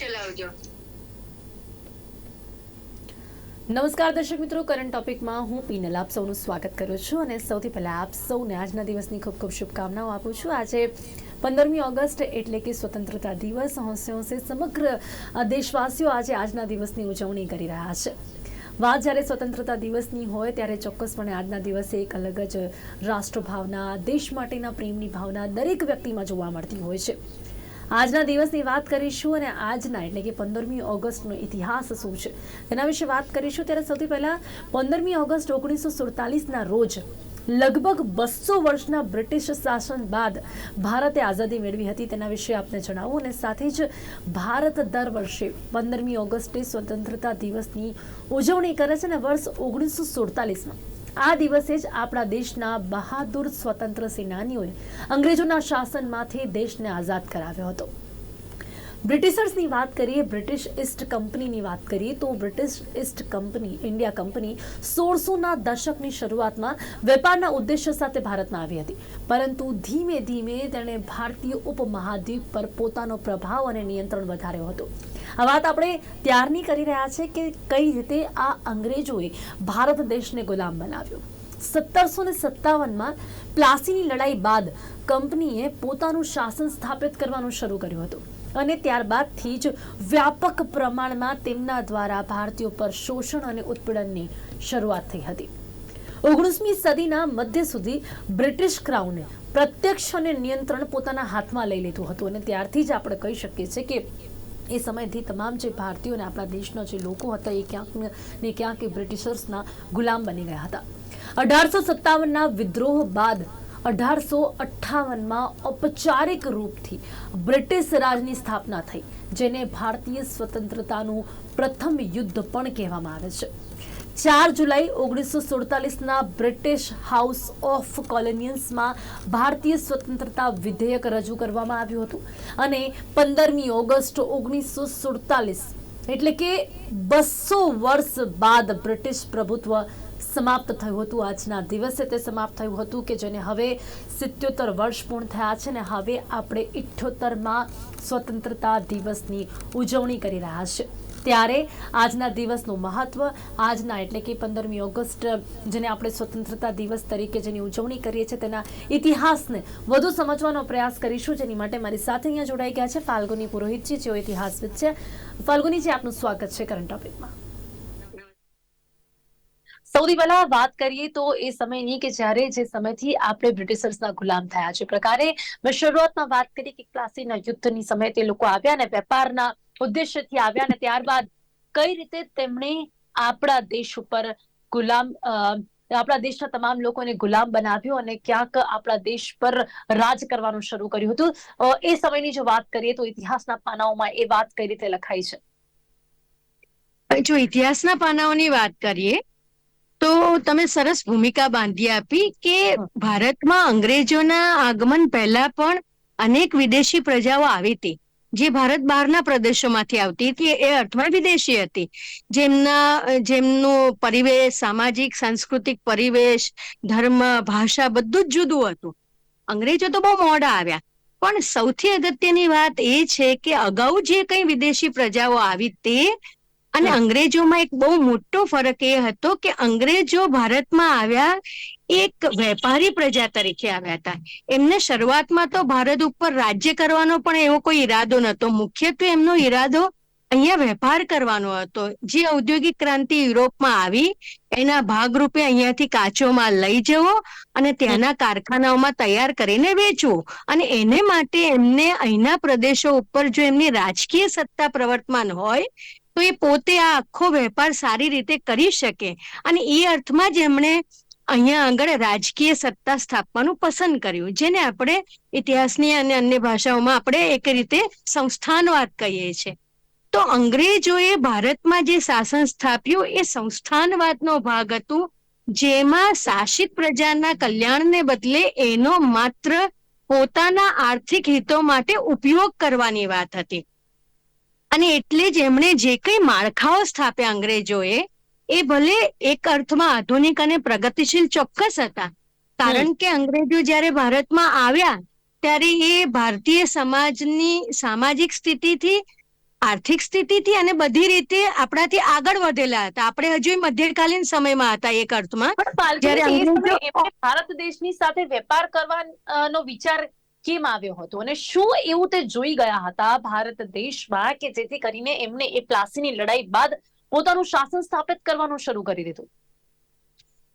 ચલાવજો નમસ્કાર દર્શક મિત્રો કરંટ ટોપિકમાં હું પીનલ આપ સૌનું સ્વાગત કરું છું અને સૌથી પહેલાં આપ સૌને આજના દિવસની ખૂબ ખૂબ શુભકામનાઓ આપું છું. આજે પંદરમી ઓગસ્ટ એટલે કે સ્વતંત્રતા દિવસ, હોંશે હોંશે સમગ્ર દેશવાસીઓ આજે આજના દિવસની ઉજવણી કરી રહ્યા છે. વાત જ્યારે સ્વતંત્રતા દિવસની હોય ત્યારે ચોક્કસપણે આજના દિવસે એક અલગ જ રાષ્ટ્રભાવના, દેશ માટેના પ્રેમની ભાવના દરેક વ્યક્તિમાં જોવા મળતી હોય છે. આજના દિવસની વાત કરીશું અને આજના, એટલે કે પંદરમી ઓગસ્ટનો ઇતિહાસ શું છે? તેના વિશે વાત કરીશું. ત્યારે સૌથી પહેલાં, પંદરમી ઓગસ્ટ ઓગણીસો સુડતાલીસના રોજ, લગભગ બસો વર્ષના બ્રિટિશ શાસન બાદ ભારતે આઝાદી મેળવી હતી. તેના વિશે આપને જણાવું અને સાથે જ ભારત દર વર્ષે પંદરમી ઓગસ્ટે સ્વતંત્રતા દિવસની ઉજવણી કરે છે અને વર્ષ ઓગણીસો સુડતાલીસમાં. આ દિવસે જ આપણા દેશના બહાદુર સ્વતંત્ર સેનાનીઓએ અંગ્રેજોના શાસનમાંથી દેશને આઝાદ કરાવ્યો હતો. બ્રિટિશર્સની વાત કરીએ, બ્રિટિશ ઈસ્ટ કંપનીની વાત કરીએ, તો British East company, India company સોળસોના દશકની શરૂઆતમાં વેપારના ઉદ્દેશ્ય સાથે ભારતમાં આવી હતી. પરંતુ ધીમે ધીમે તેણે ભારતીય ઉપમહાદ્વીપ પર પોતાનો પ્રભાવ અને નિયંત્રણ વધાર્યો હતો. આ વાત આપણે ત્યારની કરી રહ્યા છે કે કઈ રીતે આ અંગ્રેજોએ ભારત દેશને ગુલામ બનાવ્યો. સત્તરસો ને સત્તાવનમાં પ્લાસીની લડાઈ બાદ કંપનીએ પોતાનું શાસન સ્થાપિત કરવાનું શરૂ કર્યું હતું. અને ત્યારબાદથી જ વ્યાપક પ્રમાણમાં તેમના દ્વારા ભારતીયો પર શોષણ અને ઉત્પીડનની શરૂઆત થઈ હતી. ઓગણીસમી સદીના મધ્ય સુધી બ્રિટિશ ક્રાઉને પ્રત્યક્ષ અને નિયંત્રણ પોતાના હાથમાં લઈ લીધું હતું અને ત્યારથી જ આપણે કહી શકીએ છીએ કે એ સમયથી તમામ જે ભારતીયો અને આપણા દેશના જે લોકો હતા એ ક્યાંક ને ક્યાંક એ બ્રિટિશર્સના ગુલામ બની ગયા હતા. અઢારસો સત્તાવનના વિદ્રોહ બાદ અઢારસો અઠ્ઠાવનમાં ઔપચારિક રૂપથી બ્રિટિશ રાજની સ્થાપના થઈ, જેને ભારતીય સ્વતંત્રતાનું પ્રથમ યુદ્ધ પણ કહેવામાં આવે છે. ચાર જુલાઈ ઓગણીસો સુડતાલીસના બ્રિટિશ હાઉસ ઓફ કોલોનિયન્સમાં ભારતીય સ્વતંત્રતા વિધેયક રજૂ કરવામાં આવ્યું હતું અને પંદરમી ઓગસ્ટ ઓગણીસો સુડતાલીસ, એટલે કે બસો વર્ષ બાદ બ્રિટિશ પ્રભુત્વ સમાપ્ત થયું હતું આજના દિવસે. તે સમાપ્ત થયું હતું કે જેને હવે સિત્યોતર વર્ષ પૂર્ણ થયા છે ને હવે આપણે ઇઠ્યોતરમાં સ્વતંત્રતા દિવસની ઉજવણી કરી રહ્યા છે. ત્યારે આજના દિવસનું મહત્વ, આજના એટલે કે પંદરમી ઓગસ્ટ, જેને આપણે સ્વતંત્રતા દિવસ તરીકે જેની ઉજવણી કરીએ છીએ, તેના ઇતિહાસને વધુ સમજવાનો પ્રયાસ કરીશું. જેની માટે મારી સાથે અહીંયા જોડાઈ ગયા છે ફાલ્ગુની પુરોહિતજી, જેઓ ઇતિહાસવિદ છે. ફાલ્ગુનીજી, આપનું સ્વાગત છે કરંટ ટોપિકમાં સૌથી પહેલા વાત કરીએ તો એ સમયની કે જ્યારે જે સમયથી આપણે બ્રિટિશર્સના ગુલામ થયા છે. પ્રકારે મેં શરૂઆતમાં વાત કરી કે પ્લાસીના યુદ્ધની સમયે તે લોકો આવ્યા ને, વેપારના ઉદ્દેશ્યથી આવ્યા ને, ત્યારબાદ કઈ રીતે તેમણે આપણા દેશ ઉપર ગુલામ આપણા દેશના તમામ લોકોને ગુલામ બનાવ્યો અને ક્યાંક આપણા દેશ પર રાજ કરવાનું શરૂ કર્યું હતું. એ સમયની જો વાત કરીએ તો ઇતિહાસના પાનાઓમાં એ વાત કઈ રીતે લખાઈ છે? જો ઇતિહાસના પાનાઓની વાત કરીએ તો તમે સરસ ભૂમિકા બાંધી આપી કે ભારતમાં અંગ્રેજોના આગમન પહેલા પણ અનેક વિદેશી પ્રજાઓ આવી હતી. જે ભારત બહારના પ્રદેશોમાંથી આવતી હતી. એ અર્થમાં વિદેશી હતી. જેમના, જેમનું પરિવેશ, સામાજિક, સાંસ્કૃતિક પરિવેશ, ધર્મ, ભાષા બધું જ જુદું હતું. અંગ્રેજો તો બહુ મોડા આવ્યા. પણ સૌથી અગત્યની વાત એ છે કે અગાઉ જે કંઈ વિદેશી પ્રજાઓ આવી તે અને અંગ્રેજોમાં એક બહુ મોટો ફરક એ હતો કે અંગ્રેજો ભારતમાં આવ્યા એક વેપારી પ્રજા તરીકે આવ્યા હતા. એમને શરૂઆતમાં તો ભારત ઉપર રાજ્ય કરવાનો પણ એવો કોઈ ઈરાદો નહોતો. મુખ્યત્વે એમનો ઈરાદો અહીંયા વેપાર કરવાનો હતો. જે ઔદ્યોગિક ક્રાંતિ યુરોપમાં આવી એના ભાગરૂપે અહીંયાથી કાચો માલ લઈ જવો અને ત્યાંના કારખાનાઓમાં તૈયાર કરીને વેચવું. અને એને માટે એમને અહીંના પ્રદેશો ઉપર જો એમની રાજકીય સત્તા પ્રવર્તમાન હોય તો એ પોતે આ આખો વેપાર સારી રીતે કરી શકે. અને એ અર્થમાં જ એમણે અહીંયા આગળ રાજકીય સત્તા સ્થાપવાનું પસંદ કર્યું, જેને આપણે ઇતિહાસની અને અન્ય ભાષાઓમાં આપણે એક રીતે સંસ્થાનવાદ કહીએ છીએ. તો અંગ્રેજોએ ભારતમાં જે શાસન સ્થાપ્યું, એ સંસ્થાનવાદનો ભાગ હતું, જેમાં શાસિત પ્રજાના કલ્યાણને બદલે એનો માત્ર પોતાના આર્થિક હિતો માટે ઉપયોગ કરવાની વાત હતી. અને એટલે જ એમણે જે કઈ માળખાઓ સ્થાપ્યા અંગ્રેજોએ એ ભલે એક અર્થમાં આધુનિક અને પ્રગતિશીલ ચોક્કસ હતા. કારણ કે અંગ્રેજો જ્યારે ભારતમાં આવ્યા ત્યારે એ ભારતીય સમાજની સામાજિક સ્થિતિથી આર્થિક સ્થિતિથી અને બધી રીતે આપણાથી આગળ વધેલા હતા. આપણે હજુ મધ્યકાલીન સમયમાં હતા એક અર્થમાં. જ્યારે ભારત દેશની સાથે વેપાર કરવાનો વિચાર કેમ આવ્યો હતો અને શું એવું તે જોઈ ગયા હતા ભારત દેશમાં કે જેથી કરીને એમને એ પ્લાસીની લડાઈ બાદ પોતાનું શાસન સ્થાપિત કરવાનું શરૂ કરી દીધું?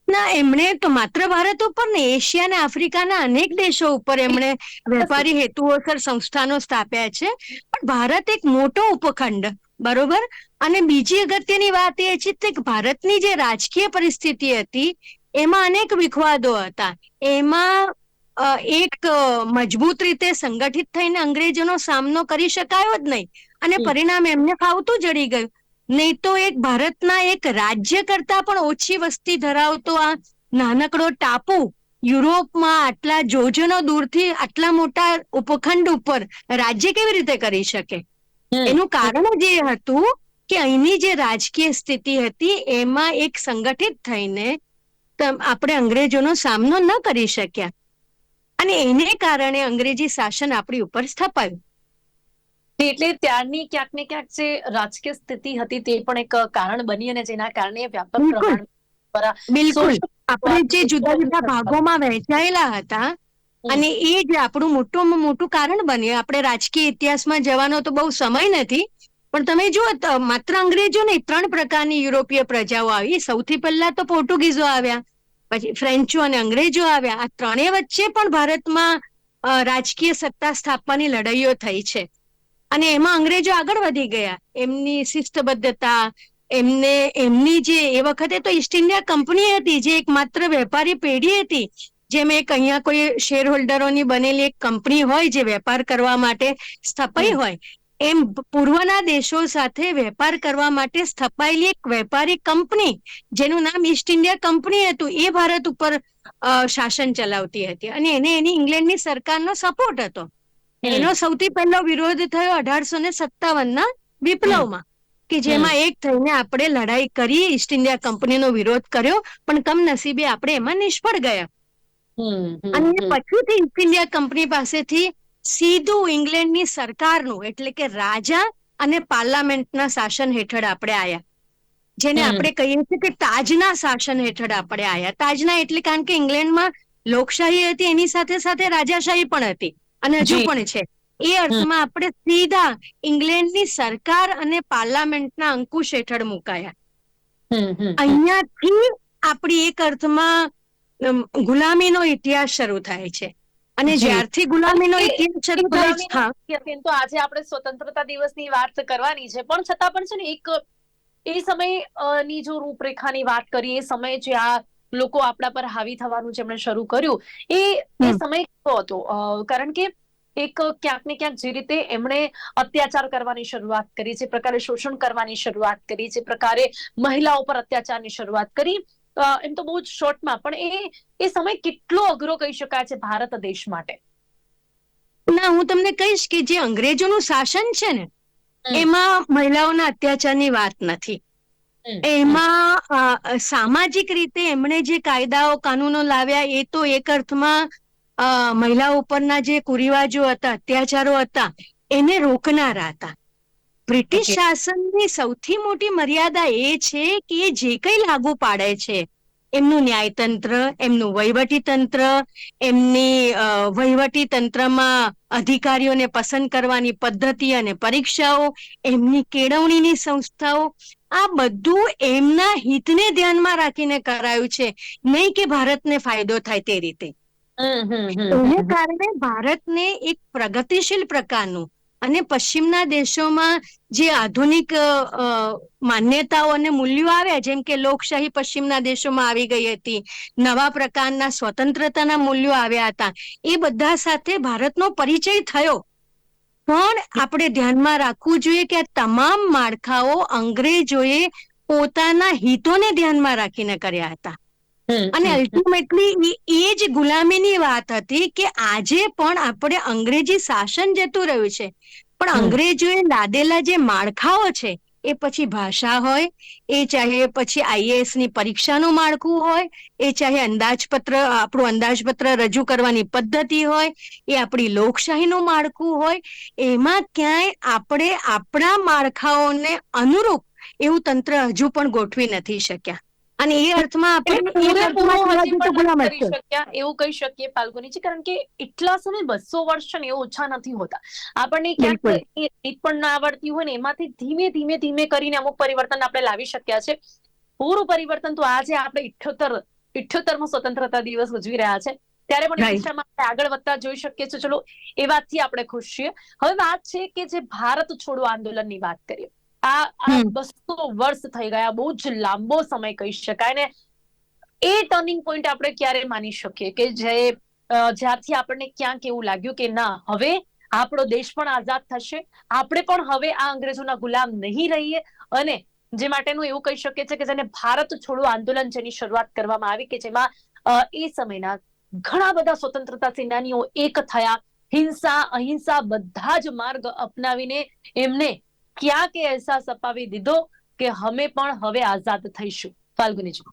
ના, એમણે તો માત્ર ભારત ઉપર ને એશિયા અને આફ્રિકાના અનેક દેશો ઉપર એમણે વેપારી હેતુઓસર સંસ્થાનો સ્થાપ્યા છે. પણ ભારત એક મોટો ઉપખંડ, બરોબર? અને બીજી અગત્યની વાત એ છે કે ભારતની જે રાજકીય પરિસ્થિતિ હતી, એમાં અનેક વિખવાદો હતા. એમાં એક મજબૂત રીતે સંગઠિત થઈને અંગ્રેજોનો સામનો કરી શકાયો જ નહીં. અને પરિણામ એમને ફાવતું જડી ગયું. નહીં તો એક ભારતના એક રાજ્ય કરતા પણ ઓછી વસ્તી ધરાવતો આ નાનકડો ટાપુ યુરોપમાં આટલા જોજનો દૂરથી આટલા મોટા ઉપખંડ ઉપર રાજ્ય કેવી રીતે કરી શકે? એનું કારણ જે હતું કે અહીંની જે રાજકીય સ્થિતિ હતી એમાં એક સંગઠિત થઈને આપણે અંગ્રેજોનો સામનો ન કરી શક્યા. અને એને કારણે અંગ્રેજી શાસન આપણી ઉપર સ્થપાયું. એટલે ત્યારની ક્યાંક ને ક્યાંક જે રાજકીય સ્થિતિ હતી તે પણ એક કારણ બની અને જેના કારણે વ્યાપક બિલકુલ. બિલકુલ. આપણે જે જુદા જુદા ભાગોમાં વહેંચાયેલા હતા અને એ જ આપણું મોટું મોટું કારણ બન્યું. આપણે રાજકીય ઇતિહાસમાં જવાનો તો બહુ સમય નથી પણ તમે જુઓ માત્ર અંગ્રેજો નહીં ત્રણ પ્રકારની યુરોપીય પ્રજાઓ આવી. સૌથી પહેલા તો પોર્ટુગીઝો આવ્યા. પછી ફ્રેન્ચો અને અંગ્રેજો આવ્યા. આ ત્રણેય વચ્ચે પણ ભારતમાં રાજકીય સત્તા સ્થાપવાની લડાઈઓ થઈ છે. અને એમાં અંગ્રેજો આગળ વધી ગયા. એમની શિસ્તબદ્ધતા એમને એમની જે એ વખતે તો ઈસ્ટ ઇન્ડિયા કંપની હતી જે એક માત્ર વેપારી પેઢી હતી જેમ એક અહીંયા કોઈ શેર હોલ્ડરોની બનેલી એક કંપની હોય જે વેપાર કરવા માટે સ્થપાઈ હોય. એમ પૂર્વના દેશો સાથે વેપાર કરવા માટે સ્થપાયેલી એક વેપારી કંપની જેનું નામ ઈસ્ટ ઇન્ડિયા કંપની હતું એ ભારત ઉપર શાસન ચલાવતી હતી. અને એને એની ઇંગ્લેન્ડની સરકારનો સપોર્ટ હતો. એનો સૌથી પહેલો વિરોધ થયો અઢારસો ને સત્તાવન ના વિપ્લવમાં કે જેમાં એક થઈને આપણે લડાઈ કરી ઈસ્ટ ઇન્ડિયા કંપનીનો વિરોધ કર્યો પણ કમનસીબે આપણે એમાં નિષ્ફળ ગયા. અને પછીથી ઈસ્ટ ઇન્ડિયા કંપની પાસેથી સીધું ઇંગ્લેન્ડની સરકારનું એટલે કે રાજા અને પાર્લામેન્ટના શાસન હેઠળ આપણે આયા. જેને આપણે કહીએ છીએ કે તાજના શાસન હેઠળ આપણે આયા. તાજના એટલે કારણ કે ઇંગ્લેન્ડમાં લોકશાહી હતી એની સાથે સાથે રાજાશાહી પણ હતી અને હજુ પણ છે. એ અર્થમાં આપણે સીધા ઇંગ્લેન્ડની સરકાર અને પાર્લામેન્ટના અંકુશ હેઠળ મુકાયા. અહીંયાથી આપણી એક અર્થમાં ગુલામીનો ઇતિહાસ શરૂ થાય છે. અને જ્યારથી ગુલામીનો ઇતિહાસ શરૂ થાય છે હા તો આજે આપણે સ્વતંત્રતા દિવસની વાત કરવાની છે પણ છતાં પણ છે ને એક એ સમયની જો રૂપરેખાની વાત કરીએ એ સમય જે આ લોકો આપણા પર હાવી થવાનું જેમણે શરૂ કર્યું એ એ સમય કેવો હતો? કારણ કે એક ક્યાંક ને ક્યાંક જે રીતે એમણે અત્યાચાર કરવાની શરૂઆત કરી જે પ્રકારે શોષણ કરવાની શરૂઆત કરી જે પ્રકારે મહિલાઓ પર અત્યાચારની શરૂઆત કરી એમ તો બહુ જ શોર્ટમાં પણ એ એ સમય કેટલો અઘરો કહી શકાય છે ભારત દેશ માટે? ના હું તમને કહીશ કે જે અંગ્રેજોનું શાસન છે ને એમાં મહિલાઓના અત્યાચારની વાત નથી. એમાં સામાજિક રીતે એમણે જે કાયદાઓ કાનૂનો લાવ્યા એ તો એક અર્થમાં મહિલાઓ ઉપરના જે કુરિવાજો હતા અત્યાચારો હતા એને રોકનારા હતા. બ્રિટિશ શાસનની સૌથી મોટી મર્યાદા એ છે કે એ જે કંઈ લાગુ પાડે છે. એમનું ન્યાયતંત્ર એમનું વહીવટી તંત્ર એમની વહીવટી તંત્રમાં અધિકારીઓને પસંદ કરવાની પદ્ધતિ અને પરીક્ષાઓ એમની કેળવણીની સંસ્થાઓ આ બધું એમના હિતને ધ્યાનમાં રાખીને કરાયું છે. નહીં કે ભારતને ફાયદો થાય તે રીતે. એને કારણે ભારતને એક પ્રગતિશીલ પ્રકારનું અને પશ્ચિમના દેશોમાં જે આધુનિક માન્યતાઓ અને મૂલ્યો આવ્યા જેમ કે લોકશાહી પશ્ચિમના દેશોમાં આવી ગઈ હતી, નવા પ્રકારના સ્વતંત્રતાના મૂલ્યો આવ્યા હતા, એ બધા સાથે ભારતનો પરિચય થયો. પણ આપણે ધ્યાનમાં રાખવું જોઈએ કે આ તમામ માળખાઓ અંગ્રેજોએ પોતાના હિતોને ધ્યાનમાં રાખીને કર્યા હતા. અને અલ્ટિમેટલી એ જ ગુલામીની વાત હતી કે આજે પણ આપણે અંગ્રેજી શાસન જતું રહ્યું છે. પણ. અંગ્રેજોએ લાદેલા જે માળખાઓ છે એ પછી ભાષા હોય એ ચાહે પછી આઈએએસની પરીક્ષાનું માળખું હોય એ ચાહે અંદાજપત્ર આપણું અંદાજપત્ર રજૂ કરવાની પદ્ધતિ હોય એ આપણી લોકશાહીનું માળખું હોય એમાં ક્યાંય આપણે આપણા માળખાઓને અનુરૂપ એવું તંત્ર હજુ પણ ગોઠવી નથી શક્યા. અને એ અર્થમાં આપણે પૂરેપૂરો હજી પણ કરી શક્યા એવું કહી શકીએ ફાલ્ગુનીજી કારણ કે એટલા સમય બસો વર્ષ છે ને એ ઓછા નથી હોતા. આપણને ક્યાંક રીત પણ ના આવડતી હોય ને એમાંથી ધીમે ધીમે ધીમે કરીને અમુક પરિવર્તન આપણે લાવી શક્યા છે. પૂરું પરિવર્તન તો આજે આપણે ઇઠ્યોતર ઇઠ્યોતરમો સ્વતંત્રતા દિવસ ઉજવી રહ્યા છે. ત્યારે પણ દિશામાં આપણે આગળ વધતા જોઈ શકીએ છીએ. ચલો એ વાતથી આપણે ખુશ છીએ. હવે વાત છે કે જે ભારત છોડો આંદોલનની વાત કરીએ. આ આ બસો વર્ષ થઈ ગયા બહુ જ લાંબો સમય કહી શકાય ને. એ ટર્નિંગ પોઈન્ટ આપણે ક્યારે માની શકીએ કે જે અ, જ્યારથી આપણને ક્યાંક એવું લાગ્યું કે ના હવે આપણો દેશ પણ આઝાદ થશે આપણે પણ હવે આ અંગ્રેજોના ગુલામ નહીં રહીએ અને જે માટેનું એવું કહી શકીએ છીએ કે જેને ભારત છોડો આંદોલન જેની શરૂઆત કરવામાં આવી કે જેમાં એ સમયના ઘણા બધા સ્વતંત્રતા સેનાનીઓ એક થયા હિંસા અહિંસા બધા જ માર્ગ અપનાવીને એમને ક્યાંક એ અહેસાસ અપાવી દીધો કે અમે પણ હવે આઝાદ થઈશું? ફાલ્ગુનીજી.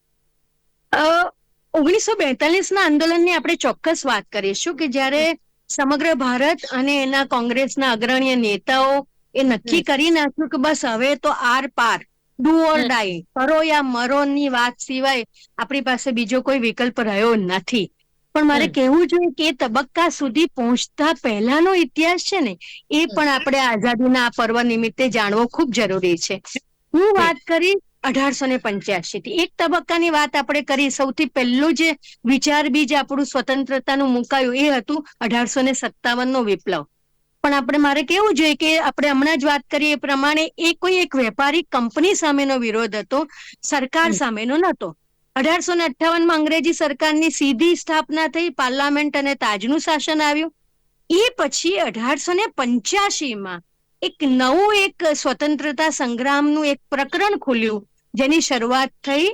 ઓગણીસો બેતાલીસ ના આંદોલનની આપણે ચોક્કસ વાત કરીશું કે જ્યારે સમગ્ર ભારત અને એના કોંગ્રેસના અગ્રણીય નેતાઓ એ નક્કી કરી નાખ્યું કે બસ હવે તો આર પાર ડુ ઓર. ડાઈ કરો યા મરો ની વાત સિવાય આપણી પાસે બીજો કોઈ વિકલ્પ રહ્યો નથી. પણ મારે કહેવું જોઈએ કે તબક્કા સુધી પહોંચતા પહેલાનો ઇતિહાસ છે ને એ પણ આપણે આઝાદીના આ પર્વ નિમિત્તે જાણવો ખૂબ જરૂરી છે. હું વાત કરી અઢારસો ને પંચ્યાસી થી. એક તબક્કાની વાત આપણે કરી. સૌથી પહેલું જે વિચાર બીજ આપણું સ્વતંત્રતાનું મુકાયું એ હતું અઢારસો ને સત્તાવન નો વિપ્લવ. પણ આપણે મારે કેવું જોઈએ કે આપણે હમણાં જ વાત કરીએ એ પ્રમાણે એ કોઈ એક વેપારી કંપની સામેનો વિરોધ હતો સરકાર સામેનો નહોતો. અઢારસો ને અઠ્ઠાવનમાં અંગ્રેજી સરકારની સીધી સ્થાપના થઈ પાર્લામેન્ટ અને તાજનું શાસન આવ્યું. એ પછી અઢારસો ને પંચ્યાસી માં એક નવું એક સ્વતંત્રતા સંગ્રામનું એક પ્રકરણ ખુલ્યું જેની શરૂઆત થઈ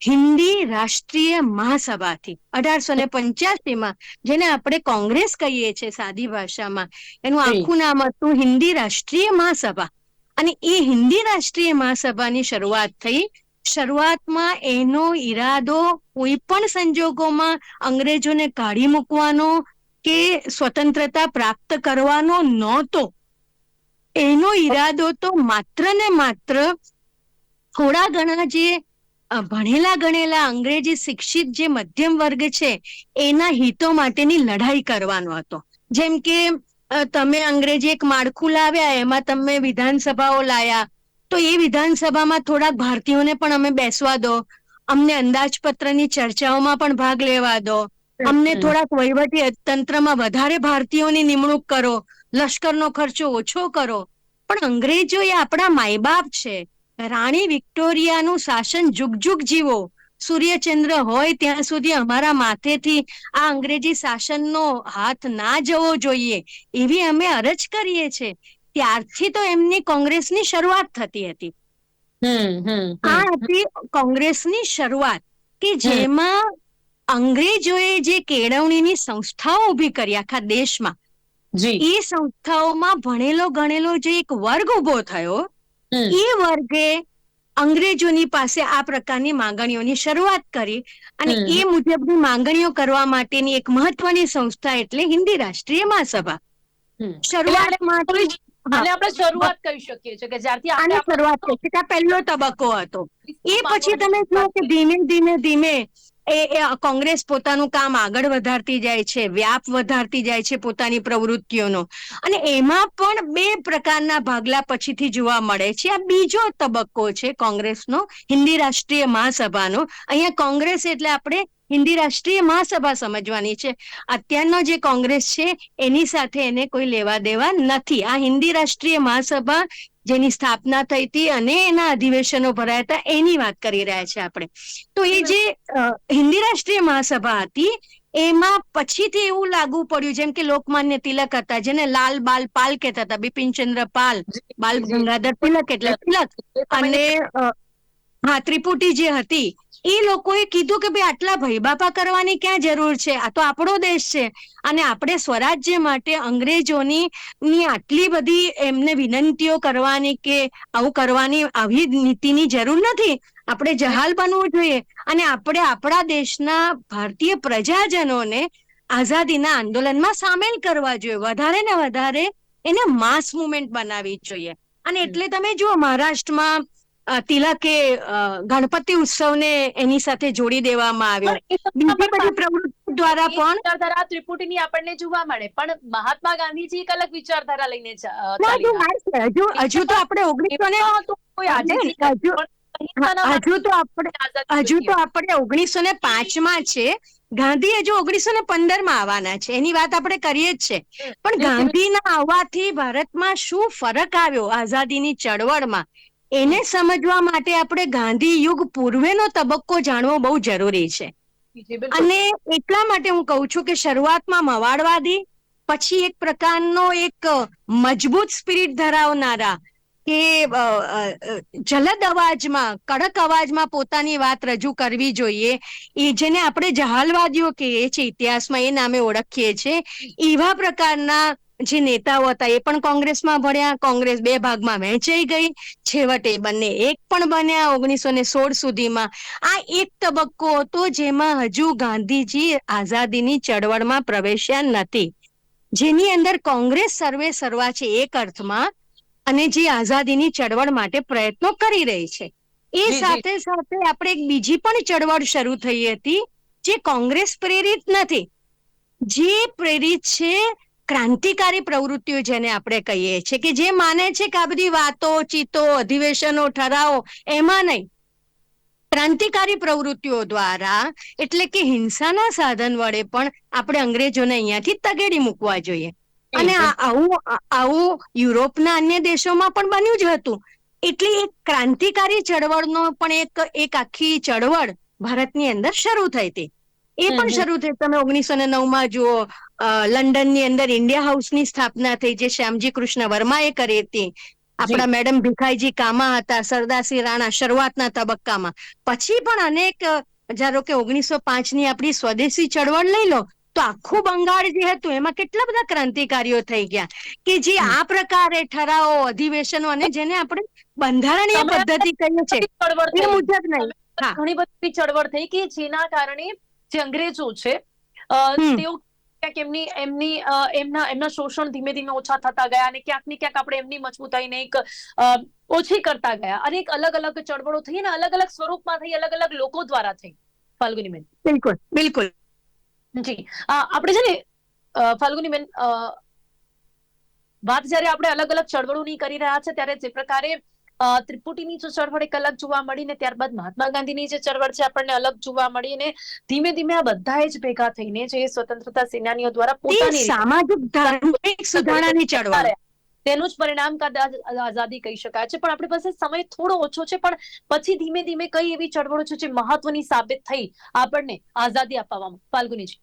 હિન્દી રાષ્ટ્રીય મહાસભાથી. અઢારસો ને પંચ્યાસીમાં જેને આપણે કોંગ્રેસ કહીએ છીએ સાદી ભાષામાં એનું આખું નામ હતું હિન્દી રાષ્ટ્રીય મહાસભા. અને એ હિન્દી રાષ્ટ્રીય મહાસભાની શરૂઆત થઈ શરૂઆતમાં એનો ઈરાદો કોઈ પણ સંજોગોમાં અંગ્રેજોને કાઢી મૂકવાનો કે સ્વતંત્રતા પ્રાપ્ત કરવાનો નહોતો. એનો ઈરાદો તો માત્ર ને માત્ર થોડા ઘણા જે ભણેલા ગણેલા અંગ્રેજી શિક્ષિત જે મધ્યમ વર્ગ છે, એના હિતો માટેની લડાઈ કરવાનો હતો. જેમ કે તમે અંગ્રેજી એક માળખું લાવ્યા, એમાં તમે વિધાનસભાઓ લાયા તો એ વિધાનસભામાં થોડાક ભારતીયોને પણ અમે બેસવા દો. અમને અંદાજપત્રની ચર્ચાઓમાં પણ ભાગ લેવા દો. અમને થોડાક વહીવટી તંત્રમાં વધારે ભારતીયોની નિમણૂક કરો. લશ્કરનો ખર્ચો ઓછો કરો. પણ અંગ્રેજો એ આપણા માયબાપ છે. રાણી વિક્ટોરિયાનું શાસન જુગ જુગ જીવો. સૂર્યચંદ્ર હોય ત્યાં સુધી અમારા માથેથી આ અંગ્રેજી શાસનનો હાથ ના જવો જોઈએ. એવી અમે અરજ કરીએ છે ત્યારથી તો એમની કોંગ્રેસની શરૂઆત થતી હતી. આ હતી કોંગ્રેસની શરૂઆત કે જેમાં અંગ્રેજોએ જે કેળવણીની સંસ્થાઓ ઊભી કરી આખા દેશમાં એ સંસ્થાઓમાં ભણેલો ગણેલો જે એક વર્ગ ઊભો થયો એ વર્ગે અંગ્રેજોની પાસે આ પ્રકારની માંગણીઓની શરૂઆત કરી અને એ મુજબની માંગણીઓ કરવા માટેની એક મહત્વની સંસ્થા એટલે હિન્દી રાષ્ટ્રીય મહાસભા. શરૂઆત શરૂઆતમાં આને આપણે શરૂઆત કહી શકીએ છીએ કે જ્યારથી આપણે શરૂઆત કરી કે પહેલો તબક્કો હતો. એ પછી તમે જો કે ધીમે ધીમે ધીમે એ કોંગ્રેસ પોતાનું કામ આગળ વધારતી જાય છે વ્યાપ વધારતી જાય છે પોતાની પ્રવૃત્તિઓનો. અને એમાં પણ બે પ્રકારના ભાગલા પછીથી જોવા મળે છે. આ બીજો તબક્કો છે કોંગ્રેસનો હિન્દી રાષ્ટ્રીય મહાસભાનો. અહીંયા કોંગ્રેસ એટલે આપણે હિન્દી રાષ્ટ્રીય મહાસભા સમજવાની છે. અત્યારનો જે કોંગ્રેસ છે એની સાથે એને કોઈ લેવા દેવા નથી. આ હિન્દી રાષ્ટ્રીય મહાસભા જેની સ્થાપના થઈ હતી અને એના અધિવેશનો ભરાયા હતા એની વાત કરી રહ્યા છે આપણે. તો એ જે હિન્દી રાષ્ટ્રીય મહાસભા હતી એમાં પછીથી એવું લાગુ પડ્યું જેમ કે લોકમાન્ય તિલક હતા જેને લાલ બાલ પાલ કહેતા હતા બિપિનચંદ્ર પાલ બાલ ગંગાધર તિલક એટલે તિલક. અને હા ત્રિપુટી જે હતી એ લોકોએ કીધું કે ભાઈ આટલા ભયબાપા કરવાની ક્યાં જરૂર છે? આ તો આપણો દેશ છે. અને આપણે સ્વરાજ્ય માટે અંગ્રેજોની ની આટલી બધી એમને વિનંતીઓ કરવાની કે આવું કરવાની આવી નીતિની જરૂર નથી. આપણે જહાલ બનવું જોઈએ. અને આપણે આપણા દેશના ભારતીય પ્રજાજનોને આઝાદીના આંદોલનમાં સામેલ કરવા જોઈએ. વધારે ને વધારે એને માસ મુવમેન્ટ બનાવવી જોઈએ. અને એટલે તમે જુઓ મહારાષ્ટ્રમાં તિલકે ગણપતિ ઉત્સવને એની સાથે જોડી દેવામાં આવ્યો. બીજી બધી પ્રવૃત્તિ દ્વારા પણ વિચારધારા ત્રિપુટીની આપણને જોવા મળે. પણ મહાત્મા ગાંધીજી એક અલગ વિચારધારા લઈને હજુ. હજુ તો આપણે ઓગણીસો ને હજુ તો આપણે હજુ તો આપણે ઓગણીસો ને પાંચમાં છે. ગાંધી હજુ ઓગણીસો ને પંદરમાં આવવાના છે. એની વાત આપણે કરીએ જ છે. પણ ગાંધીના આવવાથી ભારતમાં શું ફરક આવ્યો આઝાદીની ચળવળમાં? એને સમજવા માટે આપણે ગાંધી યુગ પૂર્વેનો તબક્કો જાણવો બહુ જરૂરી છે. અને એટલા માટે હું કહું છું કે શરૂઆતમાં મવાડવાદી પછી એક પ્રકારનો એક મજબૂત સ્પિરિટ ધરાવનારા કે જલદ અવાજમાં કડક અવાજમાં પોતાની વાત રજૂ કરવી જોઈએ. એ જેને આપણે જહાલવાદીઓ કહીએ છીએ ઇતિહાસમાં એ નામે ઓળખીએ છીએ. એવા પ્રકારના જે નેતાઓ હતા એ પણ કોંગ્રેસમાં ભળ્યા કોંગ્રેસ બે ભાગમાં વહેંચાઈ ગઈ. છેવટે બંને એક પણ બન્યા ઓગણીસો ને સોળ સુધીમાં. આ એક તબક્કો હતો જેમાં હજુ ગાંધીજી આઝાદીની ચળવળમાં પ્રવેશ્યા નથી. જેની અંદર કોંગ્રેસ સર્વે સર્વા છે એક અર્થમાં અને જે આઝાદીની ચળવળ માટે પ્રયત્નો કરી રહી છે. એ. સાથે સાથે આપણે એક બીજી પણ ચળવળ શરૂ થઈ હતી જે કોંગ્રેસ પ્રેરિત નથી. જે પ્રેરિત છે ક્રાંતિકારી પ્રવૃત્તિઓ જેને આપણે કહીએ છીએ કે જે માને છે કે આ બધી વાતો ચિત્તો અધિવેશનો ઠરાવો એમાં નહીં. ક્રાંતિકારી પ્રવૃત્તિઓ દ્વારા એટલે કે હિંસાના સાધન વડે પણ આપણે અંગ્રેજોને અહીંયાથી તગેડી મૂકવા જોઈએ. અને આવું આવું યુરોપના અન્ય દેશોમાં પણ બન્યું જ હતું. એટલે એક ક્રાંતિકારી ચળવળનો પણ એક એક આખી ચળવળ ભારતની અંદર શરૂ થઈ હતી. એ પણ શરૂ થઈ તમે ઓગણીસો ને નવમાં જુઓ લંડનની અંદર ઇન્ડિયા હાઉસની સ્થાપના થઈ જે શ્યામજી કૃષ્ણ વર્માએ કરી હતી. આપણા મેડમ ભીખાઈજી કામા હતા સરદારસિંહ રાણા શરૂઆતના તબક્કામાં. પછી પણ અનેક ધારો કે ઓગણીસો પાંચની આપણી સ્વદેશી ચળવળ લઈ લો તો આખું બંગાળ જે હતું એમાં કેટલા બધા ક્રાંતિકારીઓ થઈ ગયા. કે જે આ પ્રકારે ઠરાવો અધિવેશનો અને જેને આપણે બંધારણીય પદ્ધતિ કહીએ છીએ ચળવળ એ. મુજબ નહીં. ઘણી બધી ચળવળ થઈ કે જેના કારણે જે અંગ્રેજો છે તેઓ ક્યાંક એમની એમની એમના એમના શોષણ ધીમે ધીમે ઓછા થતા ગયા અને ક્યાંક ને ક્યાંક આપણે એમની મજબૂતાઈને એક ઓછી કરતા ગયા અને એક અલગ અલગ ચળવળો થઈ અને અલગ અલગ સ્વરૂપમાં થઈ અલગ અલગ લોકો દ્વારા થઈ ફાલ્ગુનીબેન બિલકુલ બિલકુલ. જી આપણે છે ને ફાલ્ગુની બેન વાત જ્યારે આપણે અલગ અલગ ચળવળોની કરી રહ્યા છે ત્યારે જે પ્રકારે ત્રિપુટીની જે ચળવળ એક અલગ જોવા મળી ને ત્યારબાદ મહાત્મા ગાંધીની જે ચળવળ છે આપણને અલગ જોવા મળી અને ધીમે ધીમે આ બધાએ જ ભેગા થઈને જે સ્વતંત્રતા સેનાનીઓ દ્વારા પોતાની સામાજિક ધાર્મિક સુધારણાની ચળવળ. તેનું જ પરિણામ કદાચ આઝાદી કહી શકાય છે. પણ આપણી પાસે સમય થોડો ઓછો છે પણ પછી ધીમે ધીમે કઈ એવી ચળવળો છે જે મહત્વની સાબિત થઈ આપણને આઝાદી અપાવવામાં. ફાલ્ગુનીજી.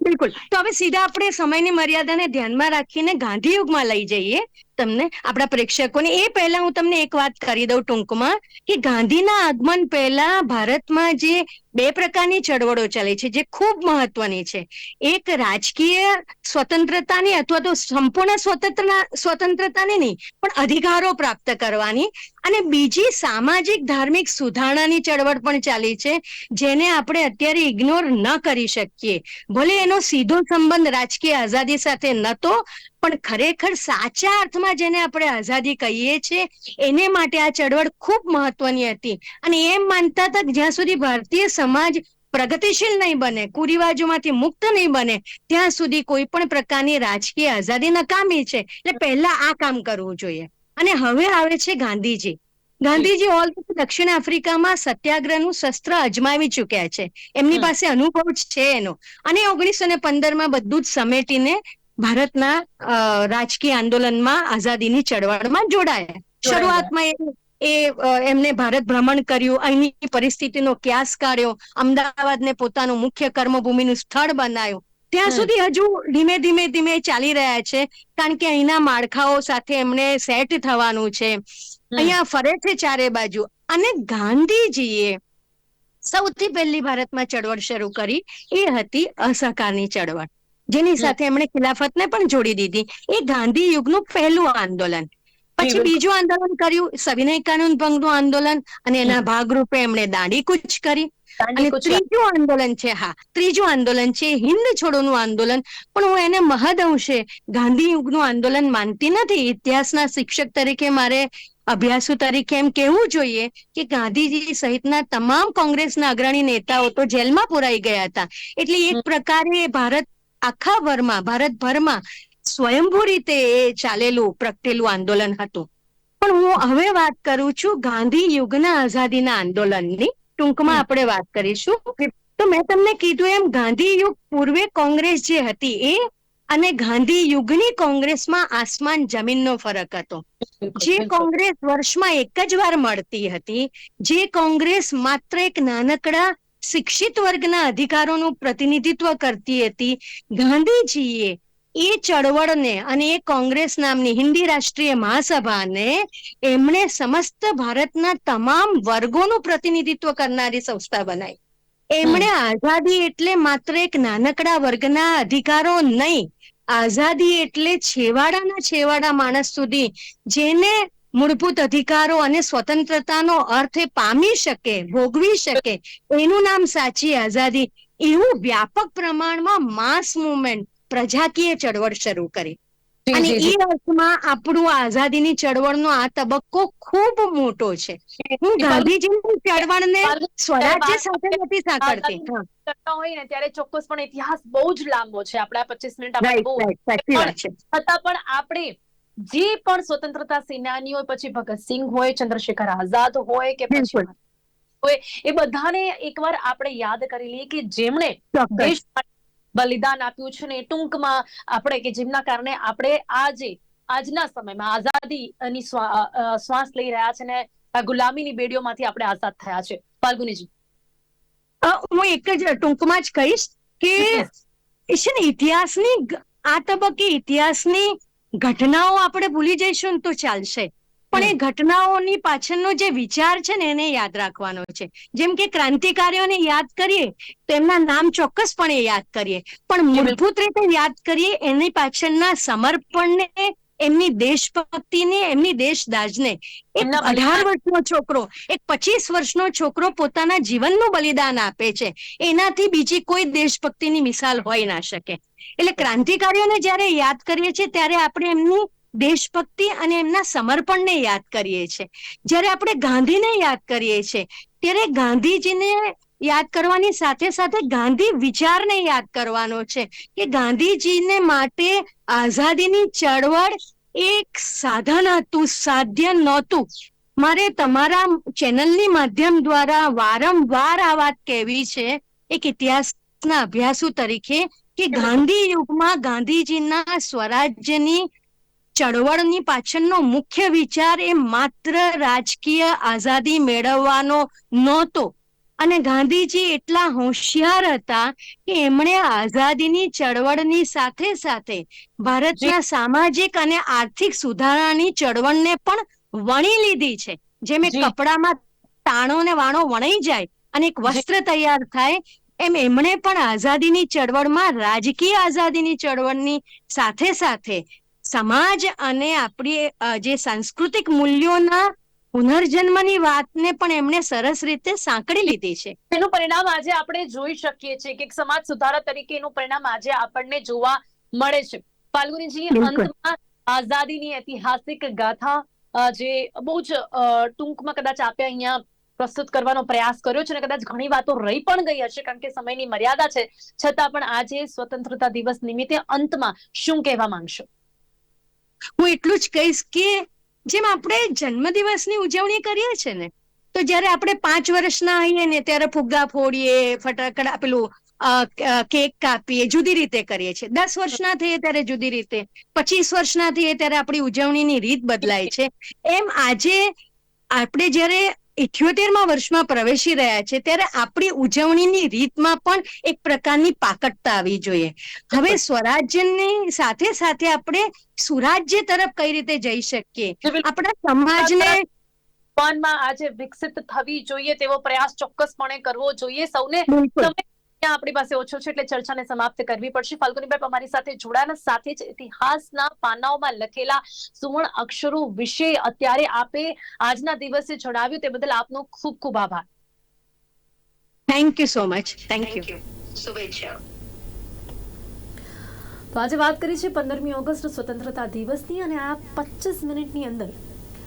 બિલકુલ. તો હવે સીધા આપણે સમયની મર્યાદાને ધ્યાનમાં રાખીને ગાંધી યુગમાં લઈ જઈએ. તમને આપણા પ્રેક્ષકોને એ પહેલા હું તમને એક વાત કરી દઉં ટૂંકમાં કે ગાંધીના આગમન પહેલા ભારતમાં જે બે પ્રકારની ચળવળો ચાલી છે, જે ખૂબ મહત્વની છે. એક રાજકીય સ્વતંત્રતાની અથવા તો સંપૂર્ણ સ્વતંત્રના, સ્વતંત્રતાની નહીં, પણ અધિકારો પ્રાપ્ત કરવાની અને બીજી સામાજિક ધાર્મિક સુધારણાની ચળવળ પણ ચાલી છે, જેને આપણે અત્યારે ઇગ્નોર ન કરી શકીએ. ભલે એનો સીધો સંબંધ રાજકીય આઝાદી સાથે નતો પણ ખરેખર સાચા અર્થમાં જેને આપણે આઝાદી કહીએ છીએ એને માટે આ ચળવળ ખૂબ મહત્વની હતી. અને એમ માનતા હતા કે જ્યાં સુધી ભારતીય સમાજ પ્રગતિશીલ નહીં બને કુરિવાજોમાંથી મુક્ત નહીં બને ત્યાં સુધી કોઈ પણ પ્રકારની રાજકીય આઝાદી નકામી છે. એટલે પહેલા આ કામ કરવું જોઈએ. અને હવે આવે છે ગાંધીજી. ગાંધીજી ઓલ દક્ષિણ આફ્રિકામાં સત્યાગ્રહનું શસ્ત્ર અજમાવી ચુક્યા છે. એમની પાસે અનુભવ છે એનો. અને ઓગણીસો ને પંદરમાં બધું જ સમેટીને ભારતના રાજકીય આંદોલનમાં આઝાદીની ચળવળમાં જોડાયા. શરૂઆતમાં એ એમને ભારત ભ્રમણ કર્યું અહીંની પરિસ્થિતિનો ક્યાસ કાઢ્યો અમદાવાદને પોતાનું મુખ્ય કર્મભૂમિનું સ્થળ બનાવ્યું. ત્યાં સુધી હજુ ધીમે ધીમે ધીમે ચાલી રહ્યા છે કારણ કે અહીંના માળખાઓ સાથે એમને સેટ થવાનું છે. અહીંયા ફરે છે ચારે બાજુ. અને ગાંધીજીએ સૌથી પહેલી ભારતમાં ચળવળ શરૂ કરી એ હતી અસહકારની ચળવળ. જેની સાથે એમણે ખિલાફતને પણ જોડી દીધી. એ ગાંધી યુગનું પહેલું આંદોલન. પછી બીજું આંદોલન કર્યું સવિનય કાનૂન ભંગનું આંદોલન અને એના ભાગરૂપે એમણે દાંડી કૂચ કરી. અને ત્રીજું આંદોલન છે હા ત્રીજું આંદોલન છે હિન્દ છોડોનું આંદોલન. પણ હું એને મહદઅંશે ગાંધી યુગનું આંદોલન માનતી નથી. ઇતિહાસના શિક્ષક તરીકે મારે અભ્યાસુ તરીકે એમ કહેવું જોઈએ કે ગાંધીજી સહિતના તમામ કોંગ્રેસના અગ્રણી નેતાઓ તો જેલમાં પુરાઈ ગયા હતા. એટલે એક પ્રકારે ભારત આખા ભરમાં ભારતભરમાં સ્વયંભૂ રીતે એ ચાલેલું પ્રગટેલું આંદોલન હતું. પણ હું હવે વાત કરું છું ગાંધી યુગના આઝાદીના આંદોલનની. ટૂંકમાં આપણે વાત કરીશું તો મેં તમને કીધું એમ ગાંધી યુગ પૂર્વે કોંગ્રેસ જે હતી એ અને ગાંધી યુગની કોંગ્રેસમાં આસમાન જમીનનો ફરક હતો. જે કોંગ્રેસ વર્ષમાં એક જ વાર મળતી હતી જે કોંગ્રેસ માત્ર એક નાનકડા શિક્ષિત વર્ગના અધિકારોનું પ્રતિનિધિત્વ કરતી હતી. ગાંધીજીએ એ ચળવળને અને એ કોંગ્રેસ નામની હિન્દી રાષ્ટ્રીય મહાસભાને એમણે સમસ્ત ભારતના તમામ વર્ગોનું પ્રતિનિધિત્વ કરનારી સંસ્થા બનાવી. એમણે આઝાદી એટલે માત્ર એક નાનકડા વર્ગના અધિકારો નહીં. આઝાદી એટલે છેવાડાના છેવાડા માણસ સુધી જેને મૂળભૂત અધિકારો અને સ્વતંત્રતાનો અર્થ એ પામી શકે ભોગવી શકે. એનું નામ સાચી આઝાદી. એવું વ્યાપક પ્રમાણમાં માસ મુવમેન્ટ પ્રજાકીય ચળવળ શરૂ કરી. અને એ અર્થમાં આપણું આઝાદીની ચળવળનો આ તબક્કો ખૂબ મોટો છે. હું ગાંધીજીની ચળવળને સ્વરાજ્ય સાથે નથી સાંકળતી. કરતા હોય ને ત્યારે ચોક્કસ પણ ઇતિહાસ બહુ જ લાંબો છે. આપણે પચીસ મિનિટ આપણે છતાં પણ આપણે જે પણ સ્વતંત્રતા સેનાનીઓ પછી ભગતસિંહ હોય ચંદ્રશેખર આઝાદ હોય કે પછી. હોય એ બધાને એકવાર આપણે યાદ કરી લઈએ કે જેમણે દેશ બલિદાન આપ્યું છે ને ટૂંકમાં આપણે કે જેમના કારણે આપણે આજે આજના સમયમાં આઝાદીની અ, અ, શ્વાસ લઈ રહ્યા છે ને ગુલામીની બેડીઓમાંથી આપણે આઝાદ થયા છે. ફાલ્ગુનીજી. હું એક જ ટૂંકમાં જ કહીશ કે છે ને ઇતિહાસની આ તબક્કે ઇતિહાસની ઘટનાઓ આપણે ભૂલી જઈશું તો ચાલશે. પણ એ ઘટનાઓની પાછળનો જે વિચાર છે ને એને યાદ રાખવાનો છે. જેમ કે ક્રાંતિકારીઓને યાદ કરીએ તો એમના નામ ચોક્કસપણે યાદ કરીએ. પણ મૂળભૂત રીતે યાદ કરીએ એની પાછળના સમર્પણને એમની દેશભક્તિને એમની દેશદાજને. એક અઢાર વર્ષનો છોકરો એક પચીસ વર્ષનો છોકરો પોતાના જીવનનું બલિદાન આપે છે. એનાથી બીજી કોઈ દેશભક્તિની મિસાલ હોઈ ના શકે. એટલે ક્રાંતિકારીઓને જ્યારે યાદ કરીએ છીએ, ત્યારે આપણે એમની દેશભક્તિ અને એમના સમર્પણને યાદ કરીએ છીએ. જ્યારે આપણે ગાંધીને યાદ કરીએ છીએ, ત્યારે ગાંધીજીને યાદ કરવાની સાથે સાથે ગાંધી વિચારને યાદ કરવાનો છે કે ગાંધીજીને માટે આઝાદીની ચળવળ એક સાધન હતું, સાધ્ય નહોતું. મારે તમારા ચેનલની માધ્યમ દ્વારા વારંવાર આ વાત કહેવી છે. એક ઇતિહાસના અભ્યાસુ તરીકે કે ગાંધી યુગમાં ગાંધીજીના સ્વરાજ્યની ચળવળની પાછળનો મુખ્ય વિચાર એ માત્ર રાજકીય આઝાદી મેળવવાનો નહોતો. અને ગાંધીજી એટલા હોશિયાર હતા કે એમણે આઝાદીની ચળવળની સાથે સાથે ભારતના સામાજિક અને આર્થિક સુધારાની ચળવળને પણ વણી લીધી છે. જેમ એ કપડામાં તાણો ને વાણો વણાઈ જાય અને એક વસ્ત્ર તૈયાર થાય એમ એમણે પણ આઝાદીની ચળવળમાં રાજકીય આઝાદીની ચળવળની સાથે સાથે સમાજ અને આપણી જે સાંસ્કૃતિક મૂલ્યોના પુનર્જન્મની વાતને પણ એમણે સરસ રીતે સાંકળી લીધી છે. એનું પરિણામ આજે આપણે જોઈ શકીએ છીએ કે એક સમાજ સુધારા તરીકે એનું પરિણામ આજે આપણને જોવા મળે છે. ફાલ્ગુનીજી અંતમાં આઝાદીની ઐતિહાસિક ગાથા જે બહુ જ ટૂંકમાં કદાચ આપ્યા અહીંયા પ્રસ્તુત કરવાનો પ્રયાસ કર્યો છે અને કદાચ ઘણી વાતો રહી પણ ગઈ હશે કારણ કે સમયની મર્યાદા છે. છતાં પણ આજે સ્વતંત્રતા દિવસ નિમિત્તે અંતમાં શું કહેવા માંગશો? હું એટલું જ કહીશ કે જેમ આપણે જન્મદિવસની ઉજવણી કરીએ છે ને, તો જ્યારે આપણે પાંચ વર્ષના આવીએ ને ત્યારે ફુગ્ગા ફોડીએ, ફટાકડા પેલું કેક કાપીએ, જુદી રીતે કરીએ છીએ. દસ વર્ષના થઈએ ત્યારે જુદી રીતે. પચીસ વર્ષના થઈએ ત્યારે આપણી ઉજવણીની રીત બદલાય છે. એમ આજે આપણે જ્યારે ઇઠ્યોતેરમાં વર્ષમાં પ્રવેશી રહ્યા છે ત્યારે આપણી ઉજવણીની રીતમાં પણ એક પ્રકારની પાકટતા આવી જોઈએ. હવે સ્વરાજ્યની સાથે સાથે આપણે સુરાજ્ય તરફ કઈ રીતે જઈ શકીએ? આપણા સમાજને યુવાનમાં આજે વિકસિત થવી જોઈએ તેવો પ્રયાસ ચોક્કસપણે કરવો જોઈએ. સૌને તમે આપણી પાસે ઓછો છે એટલે ચર્ચાને સમાપ્ત કરવી પડશે. ફાલ્ગુનીબેન અમારી સાથે જોડાના સાથે જ ઇતિહાસના પાનાઓમાં લખેલા સુવર્ણ અક્ષરો વિશે અત્યારે આપે આજના દિવસે જણાવ્યું. તે બદલ આપનો ખૂબ ખૂબ આભાર. Thank you so much thank you શુભેચ્છાઓ તો આજે વાત કરી છે પંદરમી ઓગસ્ટ સ્વતંત્રતા દિવસની અને આ પચીસ મિનિટની અંદર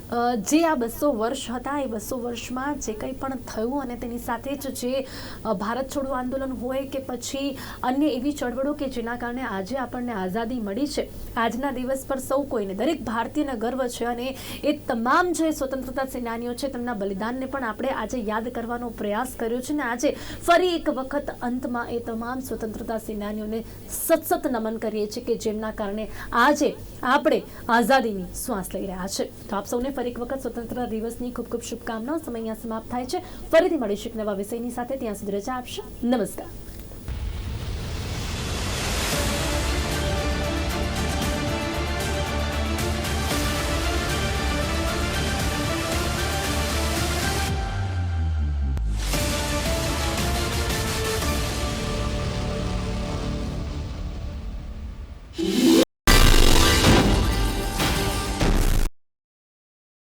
જે આ બસો વર્ષ હતા, એ બસો વર્ષમાં જે કંઈ પણ થયું અને તેની સાથે જ જે ભારત છોડો આંદોલન હોય કે પછી અન્ય એવી ચળવળો કે જેના કારણે આજે આપણને આઝાદી મળી છે, આજના દિવસ પર સૌ કોઈને, દરેક ભારતીયને ગર્વ છે અને એ તમામ જે સ્વતંત્રતા સેનાનીઓ છે, તેમના બલિદાનને પણ આપણે આજે યાદ કરવાનો પ્રયાસ કર્યો છે ને આજે ફરી એક વખત અંતમાં એ તમામ સ્વતંત્રતા સેનાનીઓને સતસત નમન કરીએ છીએ કે જેમના કારણે આજે આપણે આઝાદીની શ્વાસ લઈ રહ્યા છે. તો આપ સૌને ફરી એક વખત સ્વતંત્ર દિવસની ખૂબ ખૂબ શુભકામનાઓ. સમય અહીંયા સમાપ્ત થાય છે. ફરીથી મળીશું એક નવા વિષયની સાથે. ત્યાં સુધી રજા આપશો. નમસ્કાર.